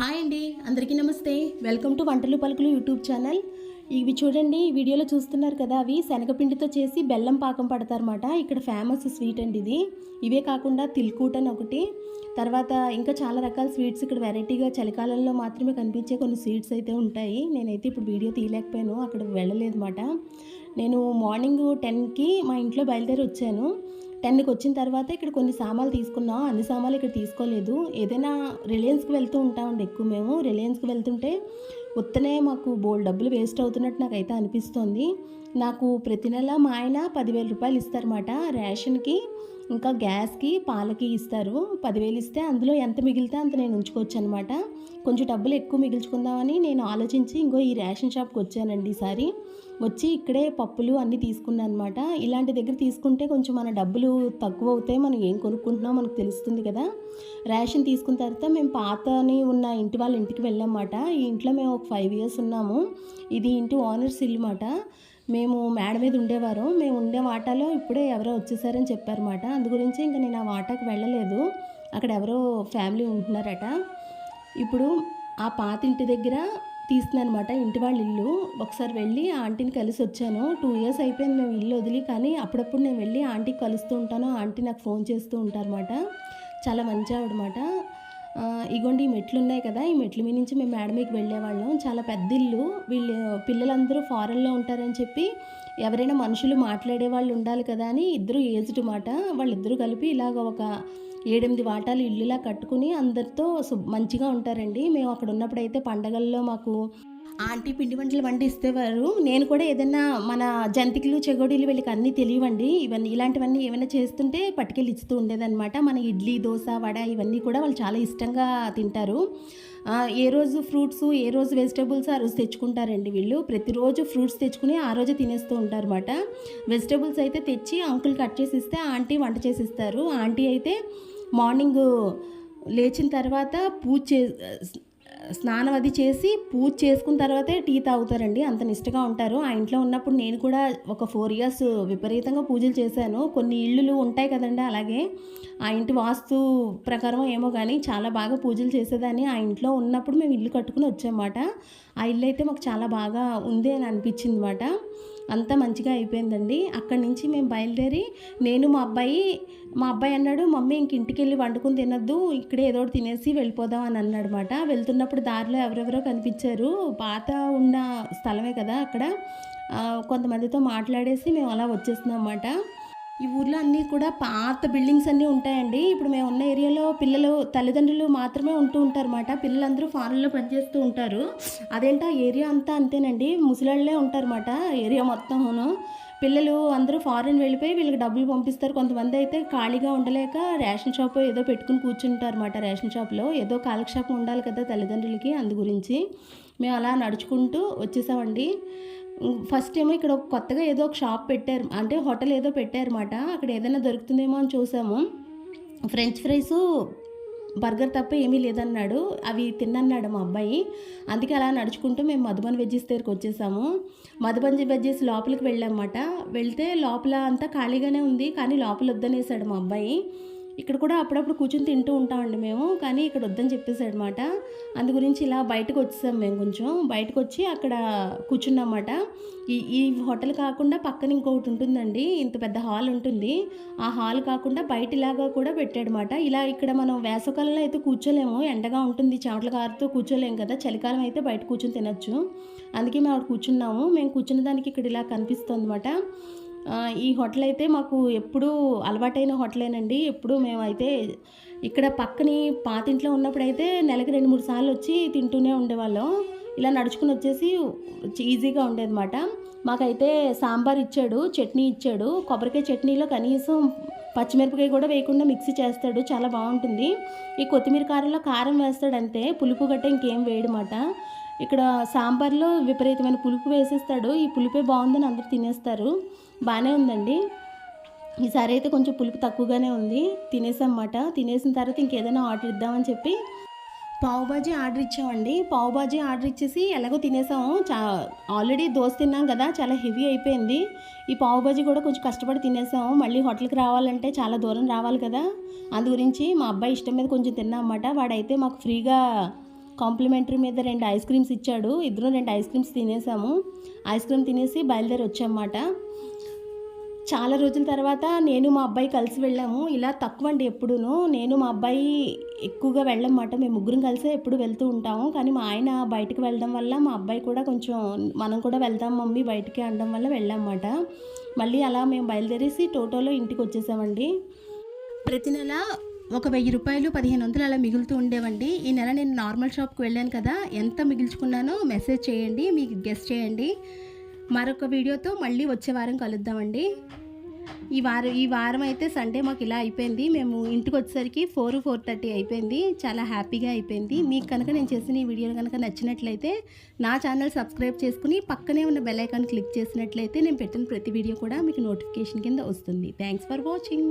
Hi అండి అందరికీ నమస్తే. వెల్కమ్ టు వంటలు పలుకులు యూట్యూబ్ ఛానల్. ఇవి చూడండి వీడియోలో చూస్తున్నారు కదా అవి శనగపిండితో చేసి బెల్లం పాకం పడతారన్నమాట. ఇక్కడ ఫేమస్ స్వీట్ అండి ఇది. ఇవే కాకుండా తిల్కూట్ అని ఒకటి. తర్వాత ఇంకా చాలా రకాల స్వీట్స్ ఇక్కడ వెరైటీగా చలికాలంలో మాత్రమే కనిపించే కొన్ని స్వీట్స్ అయితే ఉంటాయి. నేనైతే ఇప్పుడు వీడియో తీయలేకపోయాను అక్కడ వెళ్ళలేదన్నమాట. నేను మార్నింగ్ టెన్కి మా ఇంట్లో బయలుదేరి వచ్చాను. టెన్కి వచ్చిన తర్వాత ఇక్కడ కొన్ని సామాన్లు తీసుకున్నాం అన్ని సామాన్లు ఇక్కడ తీసుకోలేదు. ఏదైనా రిలయన్స్కి వెళ్తూ ఉంటామండి ఎక్కువ మేము. రిలయన్స్కి వెళ్తుంటే ఉత్తనే మాకు బోల్ డబ్బులు వేస్ట్ అవుతున్నట్టు నాకైతే అనిపిస్తోంది. నాకు ప్రతి నెల మా ఆయన పదివేల రూపాయలు ఇస్తారన్నమాట. రేషన్కి ఇంకా గ్యాస్కి పాలకి ఇస్తారు. పదివేలు ఇస్తే అందులో ఎంత మిగిలితే అంత నేను ఉంచుకోవచ్చు అనమాట కొంచెం డబ్బులు ఎక్కువ మిగిల్చుకుందామని నేను ఆలోచించి ఇంకో ఈ రేషన్ షాప్కి వచ్చానండి ఈసారి. వచ్చి ఇక్కడే పప్పులు అన్నీ తీసుకున్నాను అనమాట ఇలాంటి దగ్గర తీసుకుంటే కొంచెం మన డబ్బులు తక్కువ అవుతాయి మనం ఏం కొనుక్కుంటున్నామో మనకు తెలుస్తుంది కదా. రేషన్ తీసుకున్న తర్వాత మేము పాతని ఉన్న ఇంటి వాళ్ళ ఇంటికి వెళ్ళామన్నమాట. ఈ ఇంట్లో మేము ఒక ఫైవ్ ఇయర్స్ ఉన్నాము. ఇది ఇంటి ఓనర్స్ ఇల్లు మాట మేము మేడ మీద ఉండేవారు. మేము ఉండే వాటాలో ఇప్పుడే ఎవరో వచ్చేసారని చెప్పారన్నమాట. అందు గురించి ఇంకా నేను ఆ వాటాకి వెళ్ళలేదు. అక్కడ ఎవరో ఫ్యామిలీ ఉంటున్నారట. ఇప్పుడు ఆ పాత ఇంటి దగ్గర తీస్తున్నాను అనమాట ఇంటి వాళ్ళ ఇల్లు. ఒకసారి వెళ్ళి ఆంటీని కలిసి వచ్చాను. టూ ఇయర్స్ అయిపోయింది మేము ఇల్లు వదిలి కానీ అప్పుడప్పుడు నేను వెళ్ళి ఆంటీకి కలుస్తూ ఉంటాను. ఆంటీ నాకు ఫోన్ చేస్తూ ఉంటారన్నమాట. చాలా మంచి ఆవిడమాట ఇగోండి ఈ మెట్లు ఉన్నాయి కదా ఈ మెట్ల మీద నుంచి మేము మేడ మీకు వెళ్ళేవాళ్ళం. చాలా పెద్ద ఇల్లు. వీళ్ళు పిల్లలందరూ ఫారెన్లో ఉంటారని చెప్పి ఎవరైనా మనుషులు మాట్లాడే వాళ్ళు ఉండాలి కదా అని ఇద్దరు ఏజ్డ్ మాట. వాళ్ళిద్దరూ కలిపి ఇలాగ ఒక ఏడెనిమిది వాటాలు ఇల్లులా కట్టుకుని అందరితో మంచిగా ఉంటారండి. మేము అక్కడ ఉన్నప్పుడైతే పండగల్లో మాకు ఆంటీ పిండి వంటలు వండి ఇస్తేవారు నేను కూడా ఏదైనా మన జంతికలు చెగోడీలు వీళ్ళకి అన్నీ తెలియవండి. ఇవన్నీ ఇలాంటివన్నీ ఏమైనా చేస్తుంటే పట్టుకెళ్ళి ఇస్తూ ఉండేదన్నమాట. మన ఇడ్లీ దోశ వడ ఇవన్నీ కూడా వాళ్ళు చాలా ఇష్టంగా తింటారు. ఏ రోజు ఫ్రూట్స్ ఏ రోజు వెజిటేబుల్స్ ఆ రోజు తెచ్చుకుంటారండి వీళ్ళు. ప్రతిరోజు ఫ్రూట్స్ తెచ్చుకుని ఆ రోజు తినేస్తూ ఉంటారన్నమాట. వెజిటేబుల్స్ అయితే తెచ్చి అంకుల్ కట్ చేసి ఇస్తే ఆంటీ వంట చేసి ఇస్తారు ఆంటీ అయితే మార్నింగ్ లేచిన తర్వాత పూజ చే స్నానం అది చేసి పూజ చేసుకున్న తర్వాతే టీ తాగుతారండి. అంత నిష్టగా ఉంటారు. ఆ ఇంట్లో ఉన్నప్పుడు నేను కూడా ఒక ఫోర్ ఇయర్స్ విపరీతంగా పూజలు చేశాను. కొన్ని ఇళ్ళు ఉంటాయి కదండి అలాగే. ఆ ఇంటి వాస్తు ప్రకారం ఏమో కానీ చాలా బాగా పూజలు చేసేదాన్ని. ఆ ఇంట్లో ఉన్నప్పుడు మేము ఇల్లు కట్టుకుని వచ్చామన్నమాట. ఆ ఇల్లు అయితే మాకు చాలా బాగా ఉంది అని అనిపించింది అనమాట అంతా మంచిగా అయిపోయిందండి. అక్కడి నుంచి మేము బయలుదేరి నేను మా అబ్బాయి మా అబ్బాయి అన్నాడు మమ్మీ ఇంక ఇంటికి వెళ్ళి వండుకుని తినొద్దు ఇక్కడే ఏదో ఒకటి తినేసి వెళ్ళిపోదాం అని అన్నాడు వెళ్తున్నప్పుడు దారిలో ఎవరెవరో కనిపించారు. పాత ఉన్న స్థలమే కదా అక్కడ. కొంతమందితో మాట్లాడేసి మేము అలా వచ్చేస్తున్నాం అన్నమాట. ఈ ఊర్లో అన్నీ కూడా పాత బిల్డింగ్స్ అన్నీ ఉంటాయండి. ఇప్పుడు మేము ఉన్న ఏరియాలో పిల్లలు తల్లిదండ్రులు మాత్రమే ఉంటూ ఉంటారన్నమాట. పిల్లలందరూ ఫారెన్లో పనిచేస్తూ ఉంటారు. అదేంటో ఏరియా అంతా అంతేనండి. ముసలాళ్ళే ఉంటారన్నమాట ఏరియా మొత్తమును. పిల్లలు అందరూ ఫారెన్ వెళ్ళిపోయి వీళ్ళకి డబ్బులు పంపిస్తారు. కొంతమంది అయితే ఖాళీగా ఉండలేక రేషన్ షాప్ ఏదో పెట్టుకుని కూర్చుంటారు అనమాట రేషన్ షాప్లో. ఏదో కాలక్షేపం ఉండాలి కదా తల్లిదండ్రులకి అందు గురించి. మేము అలా నడుచుకుంటూ వచ్చేసామండి. ఫస్ట్ ఏమో ఇక్కడ ఒక కొత్తగా ఏదో ఒక షాప్ పెట్టారు అంటే హోటల్ ఏదో పెట్టారన్నమాట. అక్కడ ఏదైనా దొరుకుతుందేమో అని చూసాము. ఫ్రెంచ్ ఫ్రైస్ బర్గర్ తప్ప ఏమీ లేదన్నాడు. అవి తిన్నన్నాడు మా అబ్బాయి. అందుకే అలా నడుచుకుంటూ మేము మధుబన్ వెజ్జెస్ దగ్గరికి వచ్చేసాము. మధుబన్ వెజ్జెస్ లోపలికి వెళ్ళామన్నమాట. వెళ్తే లోపల అంతా ఖాళీగానే ఉంది కానీ లోపల వద్దనేసాడు మా అబ్బాయి. ఇక్కడ కూడా అప్పుడప్పుడు కూర్చొని తింటూ ఉంటామండి మేము కానీ ఇక్కడ వద్దని చెప్పేసాడు అనమాట అందు గురించి ఇలా బయటకు వచ్చేసాం మేము కొంచెం. బయటకు వచ్చి అక్కడ కూర్చున్నామాట ఈ ఈ హోటల్ కాకుండా పక్కన ఇంకొకటి ఉంటుందండి ఇంత పెద్ద హాల్ ఉంటుంది. ఆ హాల్ కాకుండా బయట ఇలాగా కూడా పెట్టాడనమాట. ఇలా ఇక్కడ మనం వేసవకాలంలో అయితే కూర్చోలేము ఎండగా ఉంటుంది చెమటలు కారుతో కూర్చోలేము కదా చలికాలం అయితే బయట కూర్చొని తినొచ్చు. అందుకే మేము అక్కడ కూర్చున్నాము. మేము కూర్చున్న దానికి ఇక్కడ ఇలా కనిపిస్తుంది అనమాట ఈ హోటల్ అయితే మాకు ఎప్పుడూ అలవాటైన హోటలేనండి. ఎప్పుడూ మేమైతే ఇక్కడ పక్కని పాతింట్లో ఉన్నప్పుడు అయితే నెలకి రెండు మూడు సార్లు వచ్చి తింటూనే ఉండేవాళ్ళం. ఇలా నడుచుకుని వచ్చేసి ఈజీగా ఉండేదన్నమాట. మాకైతే సాంబార్ ఇచ్చాడు చట్నీ ఇచ్చాడు. కొబ్బరికాయ చట్నీలో కనీసం పచ్చిమిరపకాయ కూడా వేయకుండా మిక్సీ చేస్తాడు. చాలా బాగుంటుంది. ఈ కొత్తిమీర కారంలో కారం వేస్తాడు అంతే పులుపు గట్ట ఇంకేం వేయడమాట. ఇక్కడ సాంబార్లో విపరీతమైన పులుపు వేసేస్తాడు. ఈ పులుపే బాగుందని అందరూ తినేస్తారు. బాగానే ఉందండి. ఈసారి అయితే కొంచెం పులుపు తక్కువగానే ఉంది. తినేసామన్నమాట. తినేసిన తర్వాత ఇంకేదైనా ఆర్డర్ ఇద్దామని చెప్పి పావు బాజీ ఆర్డర్ ఇచ్చామండి. పావు బాజీ ఆర్డర్ ఇచ్చేసి ఎలాగో తినేసాము. చా ఆల్రెడీ దోశ తిన్నాం కదా చాలా హెవీ అయిపోయింది. ఈ పావు బాజీ కూడా కొంచెం కష్టపడి తినేసాము. మళ్ళీ హోటల్కి రావాలంటే చాలా దూరం రావాలి కదా. అందు గురించి మా అబ్బాయి ఇష్టం మీద కొంచెం తిన్నాం అన్నమాట వాడైతే మాకు ఫ్రీగా కాంప్లిమెంటరీ మీద రెండు ఐస్ క్రీమ్స్ ఇచ్చాడు. ఇద్దరు రెండు ఐస్ క్రీమ్స్ తినేసాము. ఐస్ క్రీమ్ తినేసి బయలుదేరి వచ్చామన్నమాట. చాలా రోజుల తర్వాత నేను మా అబ్బాయి కలిసి వెళ్ళాము. ఇలా తక్కువ అండి ఎప్పుడూను. నేను మా అబ్బాయి ఎక్కువగా వెళ్ళమాట మేము ముగ్గురం కలిసే ఎప్పుడు వెళ్తూ ఉంటాము. కానీ మా ఆయన బయటకు వెళ్ళడం వల్ల మా అబ్బాయి కూడా కొంచెం మనం కూడా వెళ్దాం మమ్మీ బయటికి అనడం వల్ల వెళ్ళామన్నమాట. మళ్ళీ అలా మేము బయలుదేరేసి టోటోలో ఇంటికి వచ్చేసామండి. ప్రతి నెల ఒక వెయ్యి రూపాయలు పదిహేను వందలు అలా మిగులుతూ ఉండేవండి. ఈ నెల నేను నార్మల్ షాప్కి వెళ్ళాను కదా. ఎంత మిగిల్చుకున్నానో మెసేజ్ చేయండి. మీకు గెస్ట్ చేయండి. మరొక వీడియోతో మళ్ళీ వచ్చే వారం కలుద్దామండి. ఈ వారం ఈ వారం అయితే సండే మాకు ఇలా అయిపోయింది. మేము ఇంటికి వచ్చేసరికి ఫోర్ ఫోర్ థర్టీ అయిపోయింది. చాలా హ్యాపీగా అయిపోయింది. మీకు కనుక నేను చేసిన ఈ వీడియో కనుక నచ్చినట్లయితే నా ఛానల్ సబ్స్క్రైబ్ చేసుకుని పక్కనే ఉన్న బెల్ ఐకాన్ క్లిక్ చేసినట్లయితే నేను పెట్టిన ప్రతి వీడియో కూడా మీకు నోటిఫికేషన్ కింద వస్తుంది. Thanks for watching